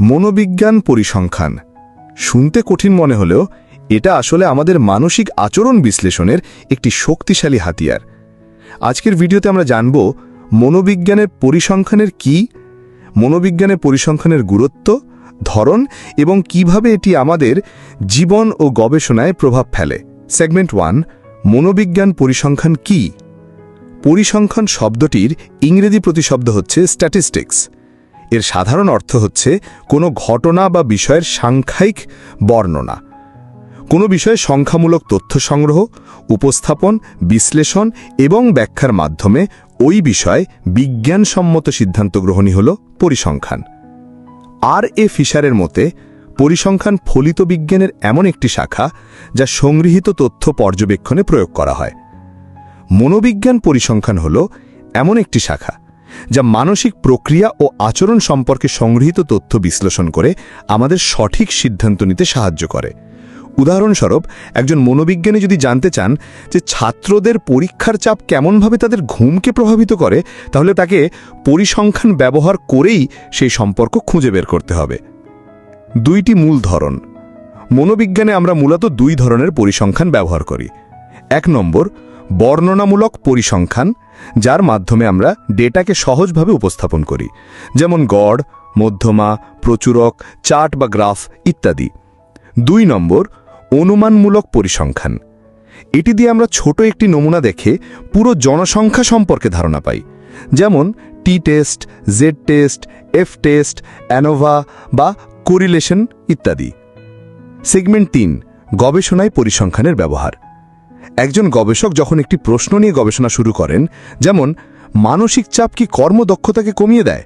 মনোবিজ্ঞান পরিসংখ্যান। শুনতে কঠিন মনে হলেও এটা আসলে আমাদের মানসিক আচরণ বিশ্লেষণের একটি শক্তিশালী হাতিয়ার। আজকের ভিডিওতে আমরা জানব মনোবিজ্ঞানের পরিসংখ্যানের কি, মনোবিজ্ঞানের পরিসংখ্যানের গুরুত্ব, ধরন এবং কীভাবে এটি আমাদের জীবন ও গবেষণায় প্রভাব ফেলে। সেগমেন্ট ওয়ান, মনোবিজ্ঞান পরিসংখ্যান কি? পরিসংখ্যান শব্দটির ইংরেজি প্রতিশব্দ হচ্ছে স্ট্যাটিস্টিক্স এর সাধারণ অর্থ হচ্ছে কোনো ঘটনা বা বিষয়ের সাংখ্যিক বর্ণনা। কোনো বিষয়ে সংখ্যামূলক তথ্য সংগ্রহ, উপস্থাপন, বিশ্লেষণ এবং ব্যাখ্যার মাধ্যমে ওই বিষয়ে বিজ্ঞানসম্মত সিদ্ধান্ত গ্রহণই হল পরিসংখ্যান। আর এ ফিশারের মতে, পরিসংখ্যান ফলিত বিজ্ঞানের এমন একটি শাখা যা সংগৃহীত তথ্য পর্যবেক্ষণে প্রয়োগ করা হয়। মনোবিজ্ঞান পরিসংখ্যান হল এমন একটি শাখা যা মানসিক প্রক্রিয়া ও আচরণ সম্পর্কে সংগৃহীত তথ্য বিশ্লেষণ করে আমাদের সঠিক সিদ্ধান্ত নিতে সাহায্য করে। উদাহরণস্বরূপ, একজন মনোবিজ্ঞানী যদি জানতে চান যে ছাত্রদের পরীক্ষার চাপ কেমনভাবে তাদের ঘুমকে প্রভাবিত করে, তাহলে তাকে পরিসংখ্যান ব্যবহার করেই সেই সম্পর্ক খুঁজে বের করতে হবে। দুইটি মূল ধরন। মনোবিজ্ঞানে আমরা মূলত দুই ধরনের পরিসংখ্যান ব্যবহার করি। এক নম্বর বর্ণনামূলক পরিসংখ্যান, যার মাধ্যমে আমরা ডেটাকে সহজভাবে উপস্থাপন করি, যেমন গড়, মধ্যমা, প্রচুরক, চার্ট বা গ্রাফ ইত্যাদি। দুই নম্বর, অনুমানমূলক পরিসংখ্যান। এটি দিয়ে আমরা ছোট একটি নমুনা দেখে পুরো জনসংখ্যা সম্পর্কে ধারণা পাই, যেমন T test Z test F test ANOVA বা কোরিলেশন ইত্যাদি। সেগমেন্ট তিন, গবেষণায় পরিসংখ্যানের ব্যবহার। একজন গবেষক যখন একটি প্রশ্ন নিয়ে গবেষণা শুরু করেন, যেমন, মানসিক চাপ কি কর্মদক্ষতাকে কমিয়ে দেয়?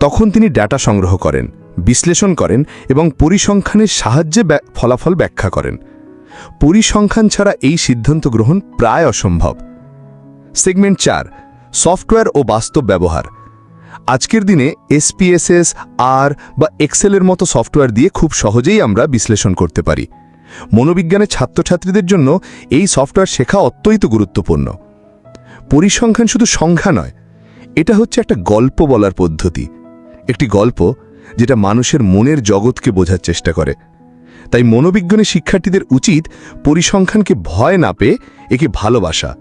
তখন তিনি ডেটা সংগ্রহ করেন, বিশ্লেষণ করেন এবং পরিসংখ্যানের সাহায্যে ফলাফল ব্যাখ্যা করেন। পরিসংখ্যান ছাড়া এই সিদ্ধান্ত গ্রহণ প্রায় অসম্ভব। সেগমেন্ট চার, সফটওয়্যার ও বাস্তব ব্যবহার। আজকের দিনে এসপিএসএস আর বা এক্সেলের মতো সফটওয়্যার দিয়ে খুব সহজেই আমরা বিশ্লেষণ করতে পারি। মনোবিজ্ঞানের ছাত্রছাত্রীদের জন্য এই সফটওয়্যার শেখা অত্যন্ত গুরুত্বপূর্ণ। পরিসংখ্যান শুধু সংখ্যা নয়, এটা হচ্ছে একটা গল্প বলার পদ্ধতি। একটি গল্প যেটা মানুষের মনের জগৎকে বোঝার চেষ্টা করে। তাই মনোবিজ্ঞানী শিক্ষার্থীদের উচিত পরিসংখ্যানকে ভয় না পেয়ে একে ভালোবাসা।